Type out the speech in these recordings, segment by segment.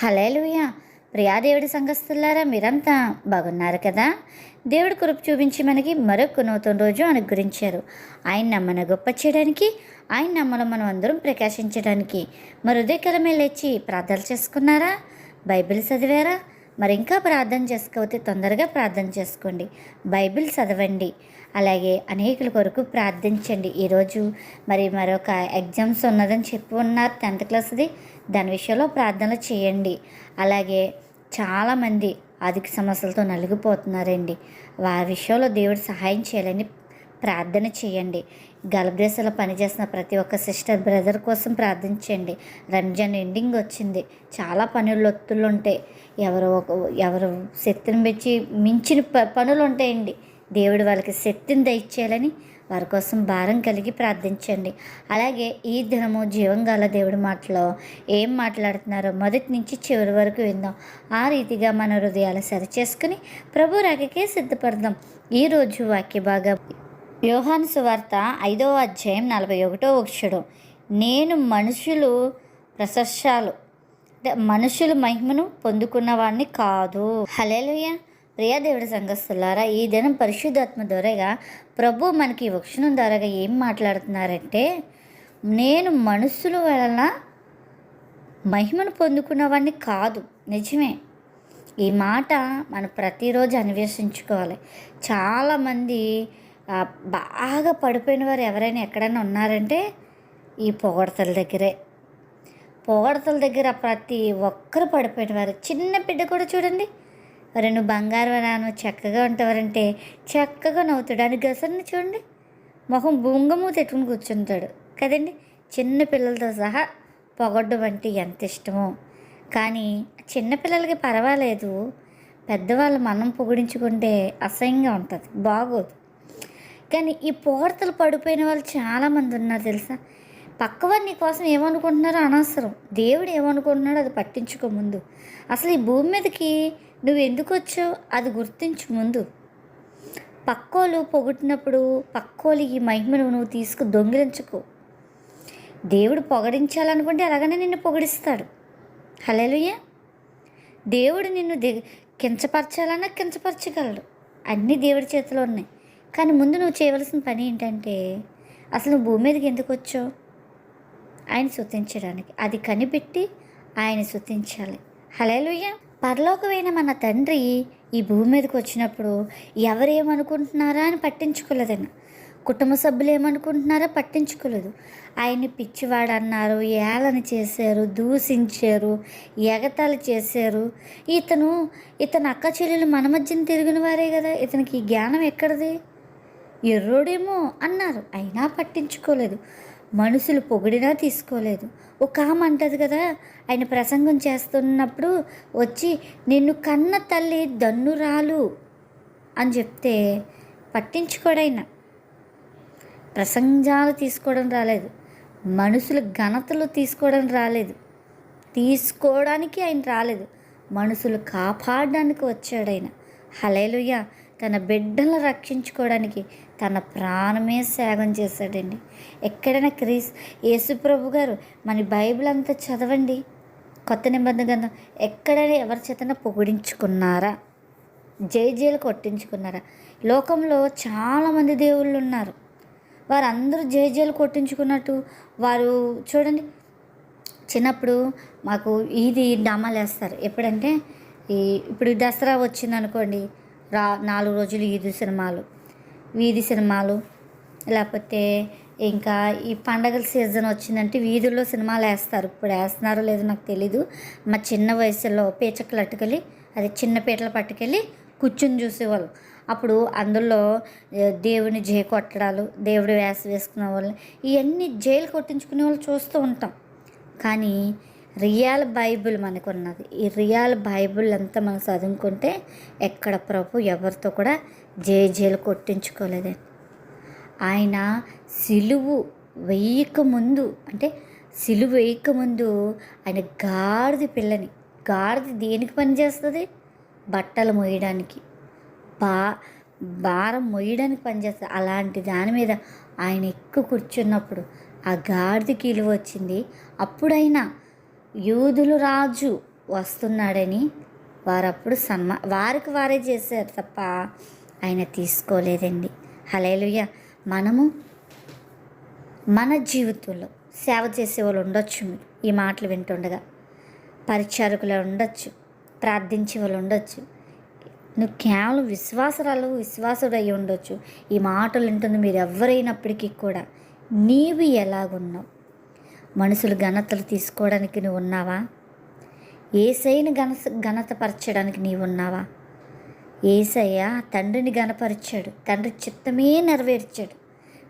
Hallelujah ప్రియాదేవుడి సంఘస్థులారా మీరంతా బాగున్నారు కదా? దేవుడి కురుపు చూపించి మనకి మరొక నూతన రోజు అనుగ్రహించారు. ఆయన నమ్మన గొప్ప చేయడానికి ఆయన నమ్మలో మనం అందరం ప్రకాశించడానికి మరి ఉదయకాలమే లేచి ప్రార్థనలు చేసుకున్నారా? బైబిల్ చదివారా? మరి ఇంకా ప్రార్థన చేసుకోకపోతే తొందరగా ప్రార్థన చేసుకోండి. బైబిల్ చదవండి. అలాగే అనేకుల కొరకు ప్రార్థించండి. ఈరోజు మరి మరొక ఎగ్జామ్స్ ఉన్నదని చెప్పి ఉన్నారు టెన్త్ క్లాస్ది. దాని విషయంలో ప్రార్థనలు చేయండి. అలాగే చాలామంది ఆర్థిక సమస్యలతో నలిగిపోతున్నారండి. వారి విషయంలో దేవుడు సహాయం చేయాలని ప్రార్థన చేయండి. గర్భదేశంలో పనిచేస్తున్న ప్రతి ఒక్క సిస్టర్ బ్రదర్ కోసం ప్రార్థించండి. రంజాన్ ఎండింగ్ వచ్చింది. చాలా పనులు ఒత్తులు ఉంటాయి. ఎవరు ఒక ఎవరు శక్తిని మెచ్చి మించిన ప పనులు ఉంటాయండి. దేవుడు వాళ్ళకి శక్తిని దయచేయాలని వారి కోసం భారం కలిగి ప్రార్థించండి. అలాగే ఈ దినము జీవంగాల దేవుడి మాటలో ఏం మాట్లాడుతున్నారో మొదటి నుంచి చివరి వరకు విందాం. ఆ రీతిగా మన హృదయాలు సరిచేసుకుని ప్రభు రాకకే సిద్ధపడదాం. ఈరోజు వాక్య భాగం యోహాను సువార్త ఐదవ అధ్యాయం నలభై ఒకటో వచ్చుడు నేను మనుషులు ప్రశస్యాలు అంటే మనుషులు మహిమను పొందుకున్న వాడిని కాదు. హలేలుయ్యా ప్రియదేవుడి సంఘస్థులారా ఈ దినం పరిశుద్ధాత్మ ద్వారాగా ప్రభు మనకి వక్షణం ద్వారాగా ఏం మాట్లాడుతున్నారంటే నేను మనుషుల వలన మహిమను పొందుకున్నవాడిని కాదు. నిజమే. ఈ మాట మనం ప్రతిరోజు అన్వేషించుకోవాలి. చాలామంది బాగా పడిపోయిన వారు ఎవరైనా ఎక్కడైనా ఉన్నారంటే ఈ పొగడతల దగ్గరే. పొగడతల దగ్గర ప్రతి ఒక్కరు పడిపోయిన వారు. చిన్న బిడ్డ కూడా చూడండి. మరి నువ్వు బంగారు చక్కగా ఉంటావారంటే చక్కగా నవ్వుతాడు. అని చూడండి. మొహం బొంగము తెట్టుకుని కూర్చుంటాడు. కదండి? చిన్న పిల్లలతో సహా పొగడ్డం అంటే ఎంత ఇష్టమో. కానీ చిన్నపిల్లలకి పర్వాలేదు. పెద్దవాళ్ళు మనం పొగిడించుకుంటే అసహ్యంగా ఉంటుంది. బాగోదు. కానీ ఈ పోర్తలు పడిపోయిన వాళ్ళు చాలామంది ఉన్నారు తెలుసా? పక్కవారు నీ కోసం ఏమనుకుంటున్నారో అనవసరం. దేవుడు ఏమనుకుంటున్నాడో అది పట్టించుకో ముందు. అసలు ఈ భూమి మీదకి నువ్వు ఎందుకు వచ్చావు అది గుర్తించు ముందు. పక్కోలు పొగుట్టినప్పుడు పక్కోలు ఈ మహిమను నువ్వు తీసుకు దొంగిలించుకో. దేవుడు పొగడించాలనుకుంటే అలాగనే నిన్ను పొగిడిస్తాడు. హలేలుయ్య దేవుడు నిన్ను ది కించపరచాలన్నా కించపరచగలడు. అన్నీ దేవుడి చేతిలో ఉన్నాయి. కానీ ముందు నువ్వు చేయవలసిన పని ఏంటంటే అసలు నువ్వు భూమి మీదకి ఎందుకు వచ్చావు? ఆయన శుతించడానికి అది కనిపెట్టి ఆయన శుతించాలి హలేలుయ్య పరలోకమైన మన తండ్రి ఈ భూమి మీదకి వచ్చినప్పుడు ఎవరేమనుకుంటున్నారా అని పట్టించుకోలేదన్న కుటుంబ సభ్యులు ఏమనుకుంటున్నారో పట్టించుకోలేదు. ఆయన్ని పిచ్చివాడు అన్నారు ఏళన చేశారు దూషించారు ఎగతాళి చేశారు. ఇతను ఇతను అక్క చెల్లెలు మన మధ్యన తిరిగిన వారే కదా ఇతనికి ఈ జ్ఞానం ఎక్కడిది? ఎర్రోడేమో అన్నారు. అయినా పట్టించుకోలేదు. మనుషులు పొగిడినా తీసుకోలేదు. ఒక ఆమె అంటది కదా ఆయన ప్రసంగం చేస్తున్నప్పుడు వచ్చి నిన్ను కన్న తల్లి దన్నురాలు అని చెప్తే పట్టించుకోడైనా. ప్రసంగాలు తీసుకోవడం రాలేదు. మనుషుల ఘనతలు తీసుకోవడం రాలేదు. తీసుకోవడానికి ఆయన రాలేదు. మనుషులు కాపాడడానికి వచ్చాడు ఆయన హలేలుయ్య తన బిడ్డలను రక్షించుకోవడానికి తన ప్రాణమే త్యాగం చేశాడండి. ఎక్కడైనా క్రీస్ యేసుప్రభు గారు మన బైబిల్ అంతా చదవండి. కొత్త నిబంధన గ్రంథం ఎక్కడైనా ఎవరి చేతన పొగిడించుకున్నారా? జై జైలు కొట్టించుకున్నారా? లోకంలో చాలామంది దేవుళ్ళు ఉన్నారు. వారందరూ జై జైలు కొట్టించుకున్నట్టు వారు చూడండి. చిన్నప్పుడు మాకు ఈది డామాలు వేస్తారు. ఎప్పుడంటే ఈ ఇప్పుడు దసరా వచ్చింది అనుకోండి రా నాలుగు రోజులు ఈది సినిమాలు వీధి సినిమాలు లేకపోతే ఇంకా ఈ పండగల సీజన్ వచ్చిందంటే వీధుల్లో సినిమాలు వేస్తారు. ఇప్పుడు వేస్తున్నారో లేదో నాకు తెలీదు. మా చిన్న వయసులో పీచకలు అట్టుకెళ్ళి అది చిన్న పీటలు పట్టుకెళ్ళి కూర్చుని చూసేవాళ్ళు. అప్పుడు అందులో దేవుని జే కొట్టడాలు దేవుడు వేస వేసుకునే వాళ్ళు ఇవన్నీ జైలు కొట్టించుకునే వాళ్ళు చూస్తూ ఉంటాం. కానీ రియల్ బైబిల్ మనకు ఉన్నది ఈ రియల్ బైబిల్ అంతా మనం చదువుకుంటే ఎక్కడ ప్రభు ఎవరితో కూడా జేజేలు కొట్టించుకోలేదండి ఆయన సిలువు వేయక ముందు అంటే సిలువు వేయక ముందు ఆయన గాడిద పిల్లని గాడిద దేనికి పనిచేస్తుంది? బట్టలు మోయడానికి బా భారం మొయ్యడానికి పనిచేస్తుంది. అలాంటి దాని మీద ఆయన ఎక్కువ కూర్చున్నప్పుడు ఆ గాడిదకి ఇలువ వచ్చింది. అప్పుడైనా యూదులు రాజు వస్తున్నాడని వారప్పుడు సన్మా వారికి వారే చేశారు తప్ప ఆయన తీసుకోలేదండి. హలేలుయ్య మనము మన జీవితంలో సేవ చేసే వాళ్ళు ఉండొచ్చు. ఈ మాటలు వింటుండగా పరిచారకులు ఉండొచ్చు ప్రార్థించే వాళ్ళు ఉండొచ్చు. నువ్వు కేవలం విశ్వాసరాలు విశ్వాసుడు అయి ఉండొచ్చు. ఈ మాటలు వింటుంది మీరు ఎవరైనప్పటికీ కూడా నీవు ఎలాగున్నావు? మనుషులు ఘనతలు తీసుకోవడానికి నువ్వు ఉన్నావా? ఏసైని ఘన ఘనతపరచడానికి నీవు ఉన్నావా? ఏసయ్య తండ్రిని గనపరిచాడు తండ్రి చిత్తమే నెరవేర్చాడు.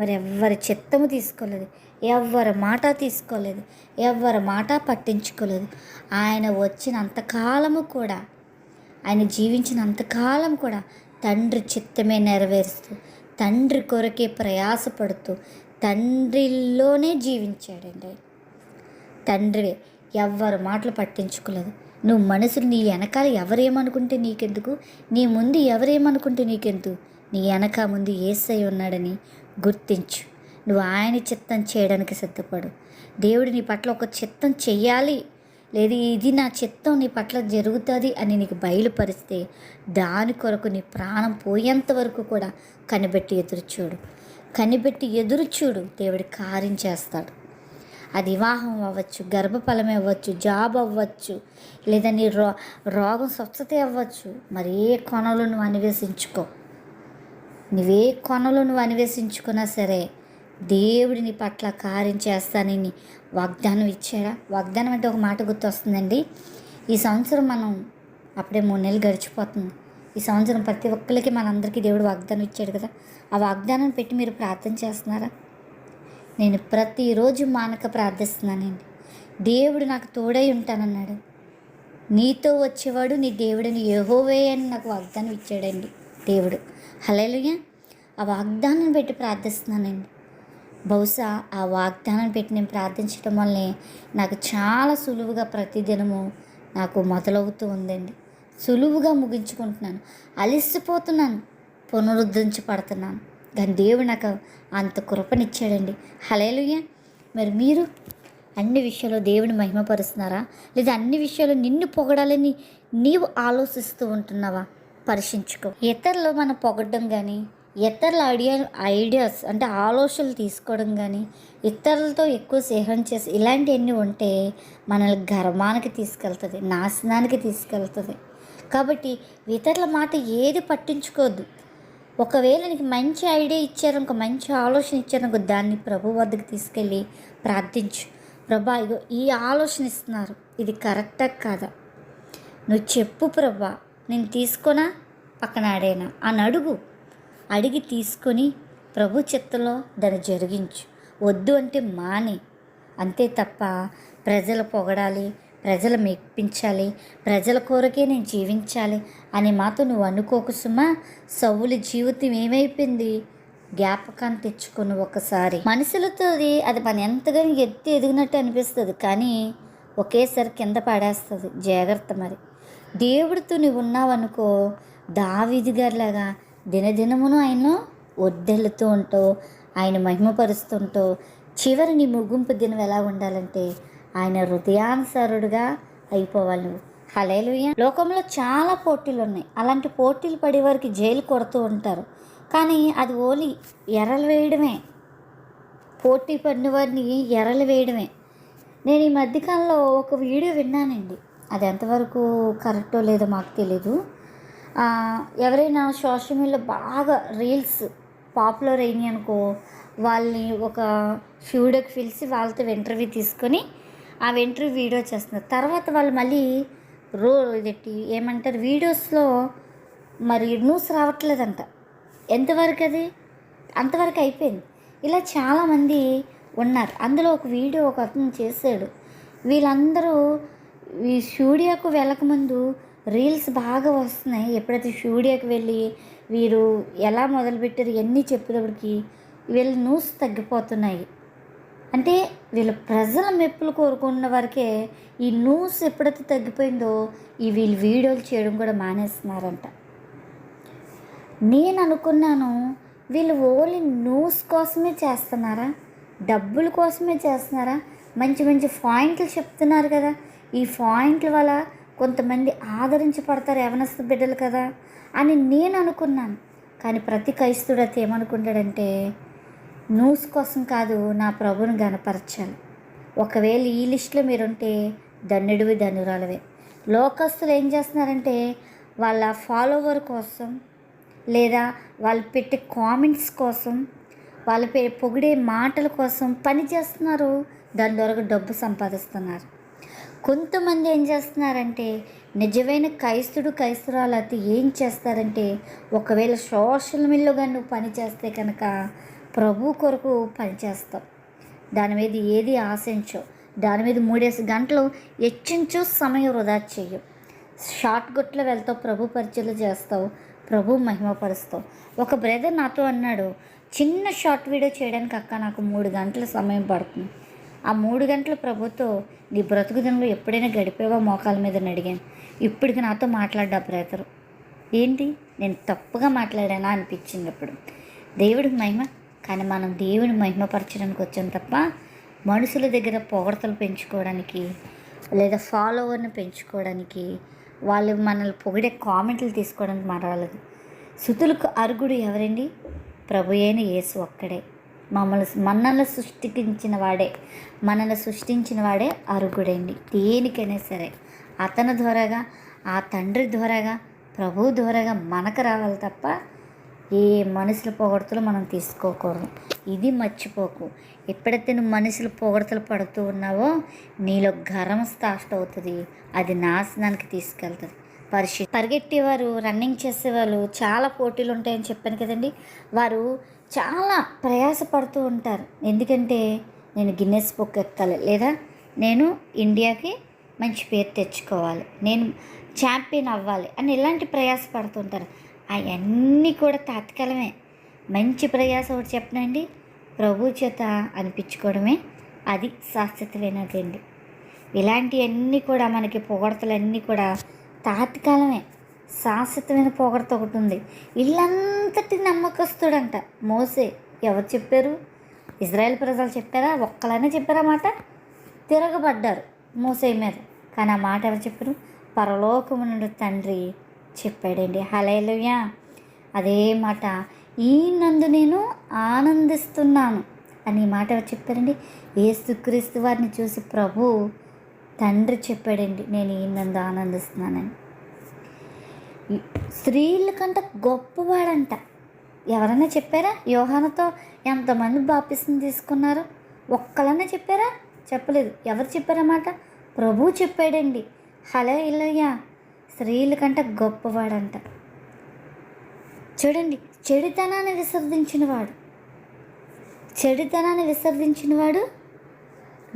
మరి ఎవ్వరి చిత్తము తీసుకోలేదు. ఎవ్వరి మాట తీసుకోలేదు. ఎవ్వరి మాట పట్టించుకోలేదు. ఆయన వచ్చినంతకాలము కూడా ఆయన జీవించినంతకాలం కూడా తండ్రి చిత్తమే నెరవేరుస్తూ తండ్రి కొరకే ప్రయాసపడుతూ తండ్రిలోనే జీవించాడండి తండ్రివే తండ్రి ఎవ్వరు మాటలు పట్టించుకోలేదు. నువ్వు మనసులు నీ వెనకాల ఎవరేమనుకుంటే నీకెందుకు? నీ ముందు ఎవరేమనుకుంటే నీకెందుకు? నీ వెనక ముందు ఏసై ఉన్నాడని గుర్తించు. నువ్వు ఆయన చిత్తం చేయడానికి సిద్ధపడు. దేవుడు నీ పట్ల ఒక చిత్తం చెయ్యాలి. లేదు ఇది నా చిత్తం నీ పట్ల జరుగుతుంది అని నీకు బయలుపరిస్తే దాని కొరకు నీ ప్రాణం పోయేంత వరకు కూడా కనిపెట్టి ఎదురు చూడు కనిపెట్టి ఎదురు చూడు దేవుడి కార్యం చేస్తాడు. అది వివాహం అవ్వచ్చు గర్భఫలం అవ్వచ్చు జాబ్ అవ్వచ్చు లేదా నీ రో రోగం స్వచ్ఛత అవ్వచ్చు. మరి ఏ కొనలు నువ్వు అన్వేషించుకో. నువ్వే కొనలు నువ్వు అన్వేషించుకున్నా సరే దేవుడి నీ పట్ల కార్యం చేస్తానని వాగ్దానం ఇచ్చాడా? వాగ్దానం అంటే ఒక మాట గుర్తొస్తుందండి. ఈ సంవత్సరం మనం అప్పుడే మూడు నెలలు గడిచిపోతుంది. ఈ సంవత్సరం ప్రతి ఒక్కరికి మనందరికీ దేవుడు వాగ్దానం ఇచ్చాడు కదా. ఆ వాగ్దానం పెట్టి మీరు ప్రార్థన చేస్తున్నారా? నేను ప్రతిరోజు మానక ప్రార్థిస్తున్నానండి. దేవుడు నాకు తోడై ఉంటానన్నాడు. నీతో వచ్చేవాడు నీ దేవుడిని యెహోవే అని నాకు వాగ్దానం ఇచ్చాడండి దేవుడు. హలేలుయ ఆ వాగ్దానం పెట్టి ప్రార్థిస్తున్నానండి. బహుశా ఆ వాగ్దానం పెట్టి నేను ప్రార్థించడం వల్లే నాకు చాలా సులువుగా ప్రతిదినము నాకు మొదలవుతూ ఉందండి. సులువుగా ముగించుకుంటున్నాను. అలిసిపోతున్నాను. పునరుద్ధరించబడుతున్నాను. కానీ దేవుడు నాకు అంత కృపనిచ్చాడండి. హలేలుయ్య మరి మీరు అన్ని విషయాల్లో దేవుని మహిమపరుస్తున్నారా? లేదా అన్ని విషయాలు నిన్ను పొగడాలని నీవు ఆలోచిస్తూ ఉంటున్నావా? పరీక్షించుకో. ఇతరులు మనం పొగడడం కానీ ఇతరుల ఐడియా ఐడియాస్ అంటే ఆలోచనలు తీసుకోవడం కానీ ఇతరులతో ఎక్కువ స్నేహం చేసి ఇలాంటివన్నీ ఉంటే మనల్ని గర్వానికి తీసుకెళ్తుంది నాశనానికి తీసుకెళ్తుంది. కాబట్టి ఇతరుల మాట ఏది పట్టించుకోవద్దు. ఒకవేళ నీకు మంచి ఐడియా ఇచ్చారు ఇంకో మంచి ఆలోచన ఇచ్చారు ఇంకో దాన్ని ప్రభు వద్దకు తీసుకెళ్ళి ప్రార్థించు. ప్రభా ఇగో ఈ ఆలోచన ఇస్తున్నారు. ఇది కరెక్టా కాదా? నువ్వు చెప్పు ప్రభా నేను తీసుకోనా పక్కన ఆడేనా అని అడుగు. అడిగి తీసుకొని ప్రభు చిత్తంలో దాన్ని జరిగించు. వద్దు అంటే మానే. అంతే తప్ప ప్రజలు పొగడాలి ప్రజలు మెప్పించాలి ప్రజల కోరకే నేను జీవించాలి అని మాతో నువ్వు అనుకోకు సుమా. సౌలు జీవితం ఏమైపోయింది? జ్ఞాపకాన్ని తెచ్చుకుని ఒకసారి. మనుషులతో అది మన ఎంతగానో ఎత్తి ఎదిగినట్టు అనిపిస్తుంది కానీ ఒకేసారి కింద పడేస్తుంది. జాగ్రత్త మరి. దేవుడితో నువ్వు ఉన్నావనుకో దావిది గారిలాగా దినదినమును ఆయన ఒద్దెళ్ళుతూ ఉంటావు ఆయన మహిమపరుస్తుంటూ చివరి నీ ముగింపు దినం ఎలా ఉండాలంటే ఆయన హృదయానుసరుడుగా అయిపోవాలి నువ్వు హలేలుయ లోకంలో చాలా పోటీలు ఉన్నాయి అలాంటి పోటీలు పడే వారికి జైలు కొడుతూ ఉంటారు. కానీ అది ఓన్లీ ఎర్రలు వేయడమే. పోటీ పడిన వారిని ఎర్రలు వేయడమే. నేను ఈ మధ్యకాలంలో ఒక వీడియో విన్నానండి. అది ఎంతవరకు కరెక్టో లేదో మాకు తెలీదు. ఎవరైనా సోషల్ మీడియాలో బాగా రీల్స్ పాపులర్ అయినాయి అనుకో వాళ్ళని ఒక షూడోకి పిలిచి వాళ్ళతో ఇంటర్వ్యూ తీసుకొని ఆ ఇంటర్వ్యూ వీడియో చేస్తున్నారు. తర్వాత వాళ్ళు మళ్ళీ రో ఇది ఏమంటారు వీడియోస్లో మరి న్యూస్ రావట్లేదంట. ఎంతవరకు అది? అంతవరకు అయిపోయింది. ఇలా చాలామంది ఉన్నారు. అందులో ఒక వీడియో ఒక అతను చేశాడు. వీళ్ళందరూ ఈ స్టూడియోకు వెళ్ళకముందు రీల్స్ బాగా వస్తున్నాయి. ఎప్పుడైతే స్టూడియోకి వెళ్ళి వీరు ఎలా మొదలుపెట్టారు ఎన్ని చెప్పేటప్పటికి వీళ్ళ న్యూస్ తగ్గిపోతున్నాయి. అంటే వీళ్ళ ప్రజల మెప్పులు కోరుకున్న వరకే ఈ న్యూస్ ఎప్పుడైతే తగ్గిపోయిందో ఈ వీళ్ళు వీడియోలు చేయడం కూడా మానేస్తున్నారంట. నేను అనుకున్నాను వీళ్ళు ఓన్లీ న్యూస్ కోసమే చేస్తున్నారా? డబ్బుల కోసమే చేస్తున్నారా? మంచి మంచి పాయింట్లు చెప్తున్నారు కదా. ఈ పాయింట్ల వల్ల కొంతమంది ఆదరించబడతారు యవనస్తు బిడ్డలు కదా అని నేను అనుకున్నాను. కానీ ప్రతి క్రైస్తుడు అయితే ఏమనుకుంటాడంటే న్యూస్ కోసం కాదు నా ప్రభుని గనపరచాలి ఒకవేళ ఈ లిస్టులో మీరుంటే ధన్యుడివి ధనురాలవే. లోకస్తులు ఏం చేస్తున్నారంటే వాళ్ళ ఫాలోవర్ కోసం లేదా వాళ్ళు పెట్టే కామెంట్స్ కోసం వాళ్ళ పే పొగిడే మాటల కోసం పని చేస్తున్నారు దాని ద్వారా డబ్బు సంపాదిస్తున్నారు. కొంతమంది ఏం చేస్తున్నారంటే నిజమైన క్రైస్తుడు క్రైస్తురాలు అయితే ఏం చేస్తారంటే ఒకవేళ సోషల్ మీడియాలో కానీ నువ్వు పని చేస్తే కనుక ప్రభు కొరకు పని చేస్తావు దాని మీద ఏది ఆశించో దాని మీద మూడేసి గంటలు హెచ్చించు సమయం వృధా చెయ్యం. షార్ట్ గుట్లో వెళ్తావు ప్రభు పరిచయలు చేస్తావు ప్రభు మహిమపరుస్తావు. ఒక బ్రదర్ నాతో అన్నాడు చిన్న షార్ట్ వీడియో చేయడానికి అక్క నాకు మూడు గంటల సమయం పడుతుంది. ఆ మూడు గంటల ప్రభుతో నీ బ్రతుకు దినంలో ఎప్పుడైనా గడిపేవా? మోకాల మీద అడిగాను. ఇప్పటికి నాతో మాట్లాడ్డా బ్రదరు? ఏంటి? నేను తప్పుగా మాట్లాడానా? అనిపించింది ఇప్పుడు దేవుడికి మహిమ కానీ మనం దేవుని మహిమపరచడానికి వచ్చాం తప్ప మనుషుల దగ్గర పొగడతలు పెంచుకోవడానికి లేదా ఫాలోవర్ని పెంచుకోవడానికి వాళ్ళు మనల్ని పొగిడే కామెంట్లు తీసుకోవడానికి మారాలేదు సుతులకు అరుగుడు ఎవరండి? ప్రభు అయిన యేసు ఒక్కడే. మమ్మల్ని మనల్ని సృష్టించిన వాడే మనల్ని సృష్టించిన వాడే అరుగుడండి దేనికైనా సరే అతని ద్వారాగా ఆ తండ్రి ద్వారాగా ప్రభు ద్వారాగా మనకు రావాలి తప్ప ఏ మనుషుల పొగడతలు మనం తీసుకోకూడదు. ఇది మర్చిపోకు. ఎప్పుడైతే నువ్వు మనుషుల పొగడతలు పడుతూ ఉన్నావో నీలో గరం స్టార్ట్ అవుతుంది. అది నాశనానికి తీసుకెళ్తుంది. పరిశు పరిగెట్టేవారు రన్నింగ్ చేసేవాళ్ళు చాలా పోటీలు ఉంటాయని చెప్పాను కదండి. వారు చాలా ప్రయాసపడుతూ ఉంటారు. ఎందుకంటే నేను గిన్నెస్ బుక్ ఎక్కాలి. లేదా నేను ఇండియాకి మంచి పేరు తెచ్చుకోవాలి. నేను ఛాంపియన్ అవ్వాలి అని ఇలాంటి ప్రయాస పడుతుంటారు అవన్నీ కూడా తాత్కాలమే. మంచి ప్రయాస ఒకటి చెప్పనండి ప్రభు చేత అనిపించుకోవడమే. అది శాశ్వతమైనదండి. ఇలాంటివన్నీ కూడా మనకి పొగడతలన్నీ కూడా తాత్కాలమే. శాశ్వతమైన పొగడత ఒకటి ఉంది. ఇల్లంతటి నమ్మకస్తుడంట మోసే. ఎవరు చెప్పారు? ఇజ్రాయెల్ ప్రజలు చెప్పారా? ఒక్కలనే చెప్పారా మాట? తిరగబడ్డారు మోసే మీద. కానీ ఆ మాట ఎవరు చెప్పారు? పరలోకము నుండి తండ్రి చెప్పాడండి. హలేలుయా అదే మాట. ఈ నందు నేను ఆనందిస్తున్నాను అని ఈ మాట చెప్పారండి? ఏసుక్రీస్తు వారిని చూసి ప్రభు తండ్రి చెప్పాడండి నేను ఈ నందు ఆనందిస్తున్నానని. స్త్రీల కంటే గొప్పవాడంట. ఎవరైనా చెప్పారా? యోహానతో ఎంతమంది బాపిసం తీసుకున్నారు? ఒక్కలన్నా చెప్పారా? చెప్పలేదు. ఎవరు చెప్పారన్నమాట? ప్రభు చెప్పాడండి. హలో ఇల్లయ్యా స్త్రీల కంటే గొప్పవాడంట. చూడండి చెడుతనాన్ని విసర్జించినవాడు. చెడుతనాన్ని విసర్జించినవాడు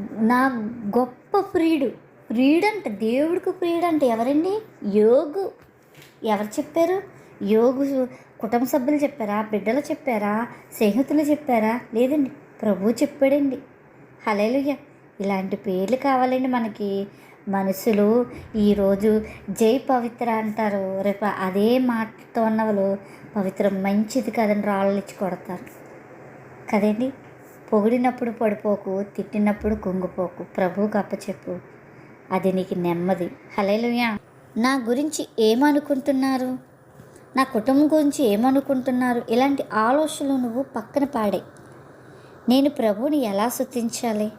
నా గొప్ప ప్రియుడు. ప్రియుడంట దేవుడికి ప్రియుడంట. ఎవరండి? యోగు. ఎవరు చెప్పారు? యోగు కుటుంబ సభ్యులు చెప్పారా? బిడ్డలు చెప్పారా? స్నేహితులు చెప్పారా? లేదండి ప్రభు చెప్పాడండి. హలేలుయ్య ఇలాంటి పేర్లు కావాలండి మనకి. మనుషులు ఈరోజు జై పవిత్ర అంటారు. రేపు అదే మాటతో ఉన్న వాళ్ళు పవిత్రం మంచిది కదని రాళ్ళు ఇచ్చి కొడతారు. కదండి? పొగిడినప్పుడు పడిపోకు తిట్టినప్పుడు కుంగిపోకు. ప్రభువుకి అప్పచెప్పు. అది నీకు నెమ్మది. హలేలుయా నా గురించి ఏమనుకుంటున్నారు? నా కుటుంబం గురించి ఏమనుకుంటున్నారు? ఇలాంటి ఆలోచనలు నువ్వు పక్కన పాడే నేను ప్రభువుని ఎలా శుద్ధించాలి?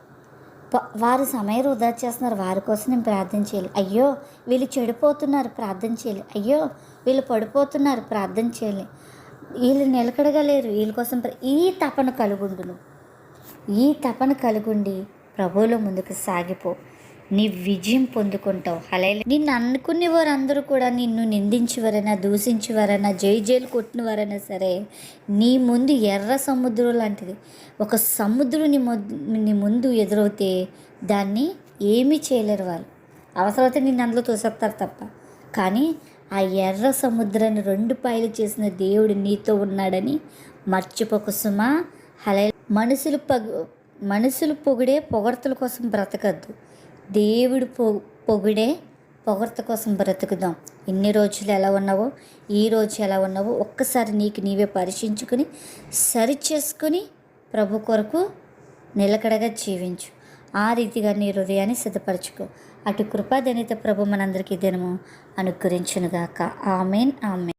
వారు సమయం వృధా చేస్తున్నారు. వారి కోసం నేను ప్రార్థన చేయాలి. అయ్యో వీళ్ళు చెడిపోతున్నారు. ప్రార్థన చేయాలి. అయ్యో వీళ్ళు పడిపోతున్నారు. ప్రార్థన చేయాలి. వీళ్ళు నిలకడగలేరు. వీళ్ళ కోసం ప్ర- ఈ తపన కలుగుండును. ఈ తపన కలుగుండి ప్రభువులో ముందుకు సాగిపో. నీ విజయం పొందుకుంటావు. హలైల నిన్ను అనుకునే వారందరూ కూడా నిన్ను నిందించేవారైనా దూషించేవారైనా జై జైలు కొట్టినవారైనా సరే నీ ముందు ఎర్ర సముద్రం లాంటిది. ఒక సముద్రం నీ నీ ముందు ఎదురవుతే దాన్ని ఏమీ చేయలేరు వాళ్ళు. అవసరమైతే నిన్ను అందులో తోసేస్తారు తప్ప. కానీ ఆ ఎర్ర సముద్రాన్ని రెండు పాయలు చేసిన దేవుడు నీతో ఉన్నాడని మర్చిపోకు సుమా. హలై మనుషులు పగు మనుషులు పొగిడే పొగడ్తల కోసం బ్రతకద్దు. దేవుడు పొ పొగిడే పొగర్త కోసం బ్రతుకుదాం. ఇన్ని రోజులు ఎలా ఉన్నావో ఈ రోజు ఎలా ఉన్నావో ఒక్కసారి నీకు నీవే పరీక్షించుకుని సరి చేసుకుని ప్రభు కొరకు నిలకడగా జీవించు. ఆ రీతిగా నీ హృదయాన్ని సిద్ధపరచుకో. అటు కృపాదనిత ప్రభు మనందరికీ దినము అనుగ్రహించునుగాక. ఆమెన్ ఆమెన్.